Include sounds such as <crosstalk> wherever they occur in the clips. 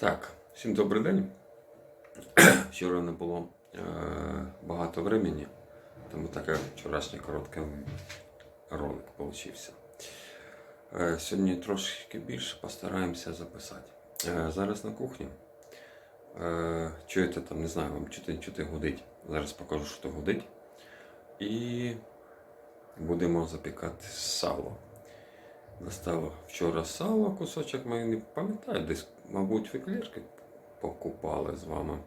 Так, всім добрий день. <clears throat> Вчора не було е, багато времени, тому таке вчорашнє коротке ролик получився. Е, сьогодні трошки більше постараємося записати. Е, зараз на кухні. Е, чуєте там, не знаю, вам чути, чути гудить. Зараз покажу, що то гудить. І будемо запікати сало. Достав вчора сало, кусочок ми не пам'ятаю, десь, мабуть, в покупали з вами.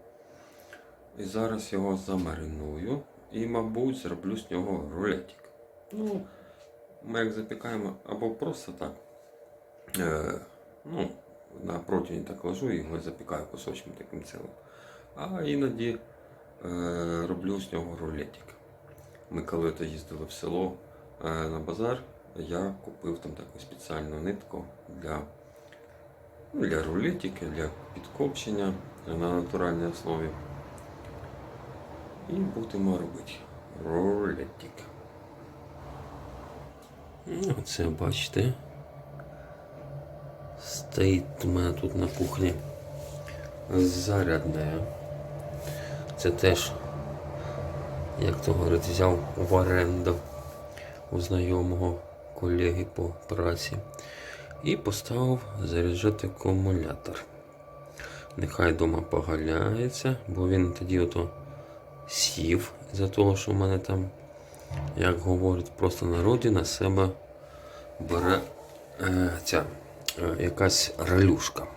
І зараз його замариную і, мабуть, зроблю з нього рулетик. Ну, ми як запікаємо або просто так. Е, ну, на противень так ложу і його запікаю кусочком таким цілим. А іноді е, роблю з нього рулетик. Ми коли то їздили в село е, на базар, я купив там таку спеціальну нитку для, для рулетики, для підкопчення на натуральній основі. І будемо робити рулетик. Ну, Це бачите. Стоїть у мене тут на кухні зарядне. Це теж, як то говорить, взяв в оренду у знайомого колеги по праці і поставив заряджати акумулятор. Нехай дома погаляється, бо він тоді ото сів за того, що в мене там, як говорять, просто народі на себе бере е, ця е, якась релюшка.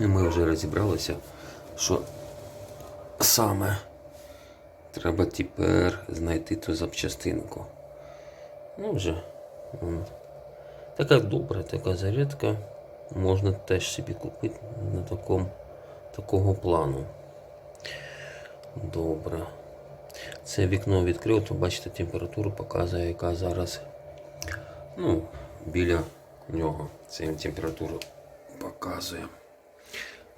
І ми вже розібралися, що саме треба тепер знайти ту запчастинку. Ну вже. Така добра, така зарядка. Можна теж собі купити на такому, такого плану. Добре. Це вікно відкрив, то бачите, температуру показує, яка зараз ну, біля нього. Це їм температуру показує.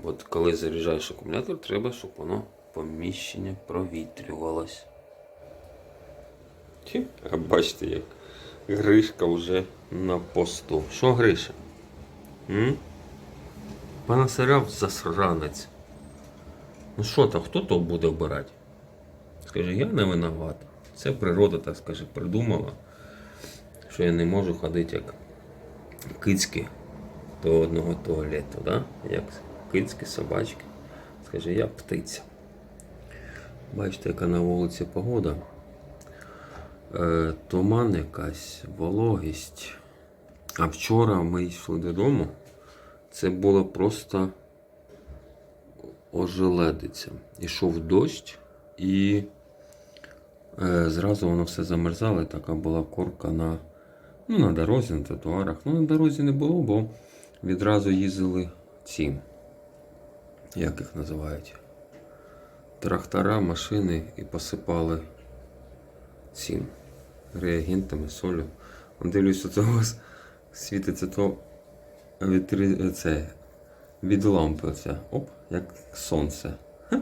От коли заряджаєш акумулятор, треба, щоб воно поміщення провітрювалось. Бачите, як Гришка вже на посту. Що Гриша? М? Понасирав засранець. Ну що там, хто то буде обирати? Скажи, я не винуват. Це природа, так скажи, придумала, що я не можу ходити як кицьки до одного туалету, да? як кицьки, собачки. Скажи, я птиця. Бачите, яка на вулиці погода. Е, туман якась, вологість. А вчора ми йшли додому. Це було просто ожеледиця. Ішов дощ і е, зразу воно все замерзало, і така була корка на, ну, на дорозі, на тротуарах. Ну, на дорозі не було, бо відразу їздили ці, як їх називають, трактора, машини і посипали цим реагентами, солью. Он дивлюся, то у вас світиться то від, це, від лампи оце. Оп, як сонце. Ха.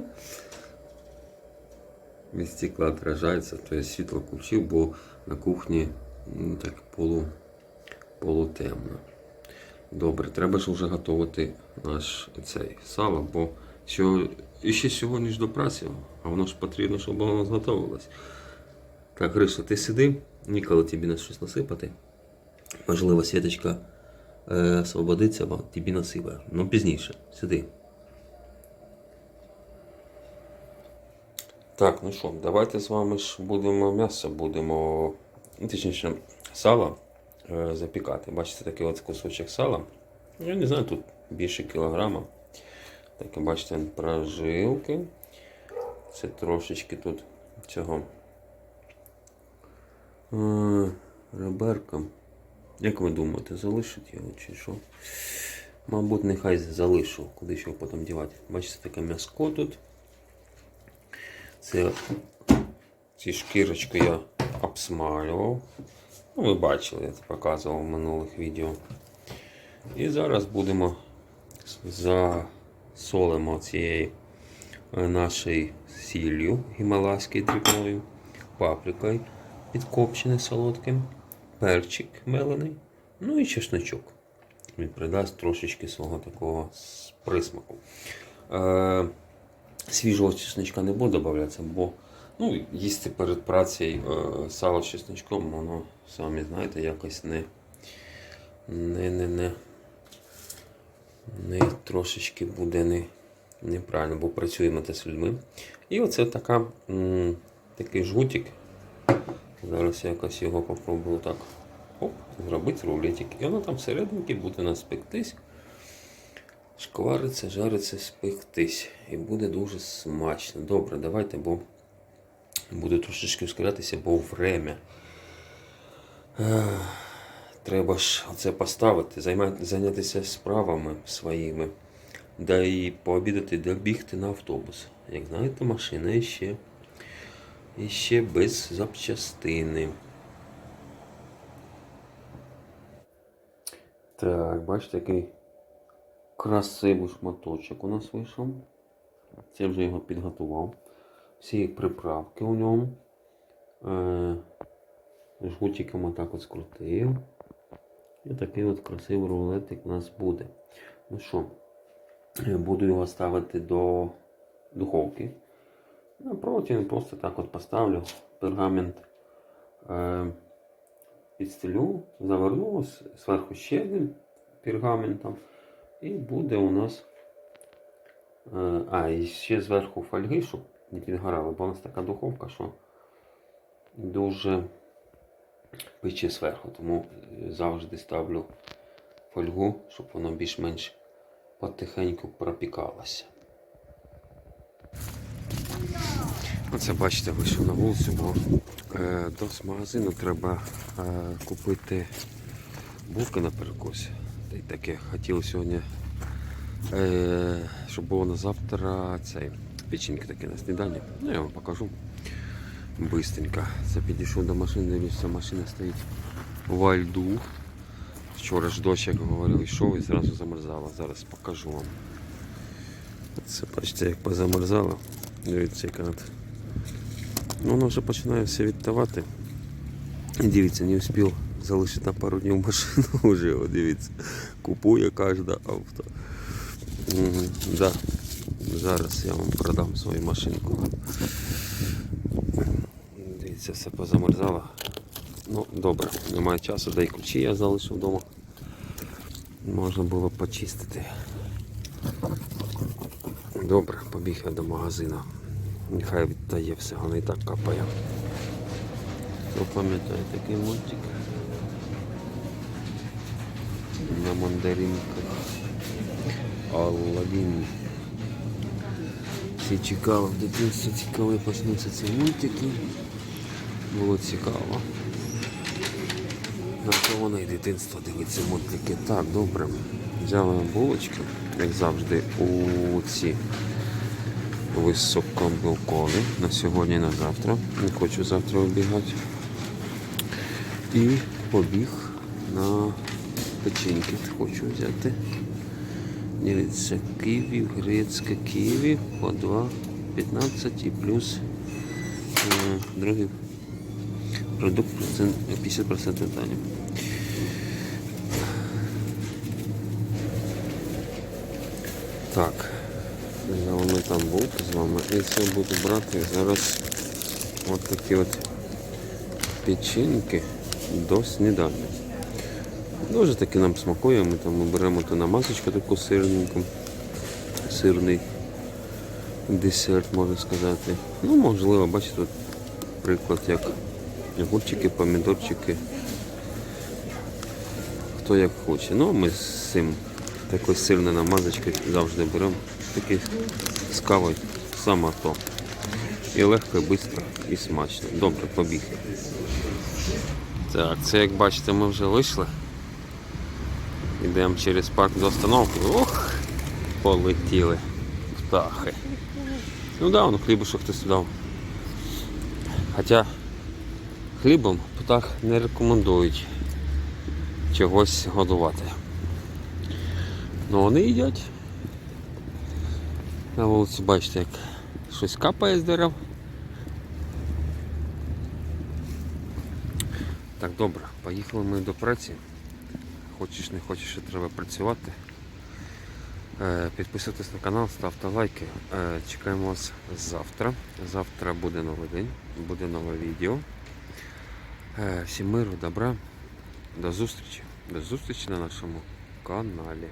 Від стекла отражається, то я світло включив, бо на кухні ну, так полу, полутемно. Добре, треба ж вже готувати наш цей сало, бо що, і ще сьогодні ж до праці, а воно ж потрібно, щоб воно зготовилось. Так, Гриша, ти сиди, ніколи тобі на щось насипати. Можливо, Світочка е, освободиться, бо тобі насипає. Ну, пізніше, сиди. Так, ну що, давайте з вами ж будемо м'ясо, будемо, ну, точніше, сало е, запікати. Бачите, такий от кусочок сала. Я не знаю, тут більше кілограма. Так, бачите, прожилки. Це трошечки тут цього Реберка. Як ви думаєте, залишить його чи що? Мабуть, нехай залишу, куди ще його потім дівати. Бачите, таке м'яско тут. Це ці шкірочки я обсмалював. Ну, ви бачили, я це показував в минулих відео. І зараз будемо засолимо цією е, нашою сіллю гімалайською дрібною, паприкою підкопчений солодким, перчик мелений, ну і чесночок Він придасть трошечки свого такого присмаку. Е, свіжого чесничка не буду додаватися, бо ну, їсти перед працею е, сало з чесничком, воно, самі знаєте, якось не, не, не, не, не трошечки буде не, неправильно, бо працюємо те з людьми. І оце така, м, такий жгутик. Зараз я якось його попробую так оп, зробити рулетик. І воно там всерединки буде нас пектись. Шквариться, жариться, спектись. І буде дуже смачно. Добре, давайте, бо буду трошечки ускорятися, бо время. Треба ж оце поставити, зайнятися справами своїми. Да і пообідати, да бігти на автобус. Як знаєте, машина іще, іще без запчастини. Так, бачите, який красивий шматочок у нас вийшов. Це вже його підготував. Всі приправки у ньому. Е, жгутиком отак от скрутив. І такий от красивий рулетик у нас буде. Ну що, е, буду його ставити до духовки. Противень просто так от поставлю пергамент. Е, підстелю, заверну зверху ще одним пергаментом. І буде у нас. е, А, і ще зверху фольги, щоб не підгорало, бо у нас така духовка, що дуже пече зверху. Тому е, завжди ставлю фольгу, щоб воно більш-менш потихеньку пропікалося. Оце бачите, вийшов на вулицю, бо е, до магазину треба е, купити булки на перекус. Та й таке хотів сьогодні, е, щоб було на завтра цей печінки такі на сніданні. Ну я вам покажу. Бистренько. Це підійшов до машини, дивлюся, машина стоїть во льду. Вчора ж дощ, як говорив, йшов і зразу замерзала. Зараз покажу вам. Це бачите, як позамерзало. Дивіться, Ну, воно вже починає все відтавати. І дивіться, не встиг залишити на пару днів машину <laughs> вже, дивіться. Купує кожне авто. Да. Зараз я вам продам свою машинку. Дивіться, все позамерзало. Ну, добре, немає часу, да й ключі я залишив вдома. Можна було почистити. Добре, побіг я до магазину. Нехай віддає все, воно і так капає. Хто пам'ятає такий мультик? На мандаринках. Алладин. Всі чекали в дитинстві, коли почнуться ці мультики. Було цікаво. На то воно і дитинство дивиться мультики. Так, добре. Взяли булочки, як завжди, у ці високобілкові на сьогодні на завтра. Не хочу завтра обігати. І побіг на печеньки. Хочу взяти. Дивіться, ківі, грецьке ківі по 2,15 і плюс е, другий продукт процент, 50% дані. Так. Да, вони там будуть з вами. І це буду брати зараз от такі от печеньки до снідання. Дуже таки нам смакує, ми там беремо ту намазочку таку сирненьку, сирний десерт, можна сказати. Ну, можливо, бачите, тут приклад як огурчики, помідорчики. Хто як хоче. Ну, ми з цим такою сирною намазочкою завжди беремо. Такий з кавою саме то. І легко, і швидко, і смачно. Добре, побіг. Так, це як бачите, ми вже вийшли. Йдемо через парк до остановки. Ох, полетіли птахи. Ну да, воно хлібушок хтось дав. Хоча хлібом птах не рекомендують чогось годувати. Ну вони їдять. На вулиці бачите, як щось капає з дерев. Так, добре, поїхали ми до праці. хочеш не хочеш, треба працювати. Е, Підписуйтесь на канал, ставте лайки. Е, Чекаємо вас завтра. Завтра буде новий день, буде нове відео. Е, Всім миру, добра. До зустрічі. До зустрічі на нашому каналі.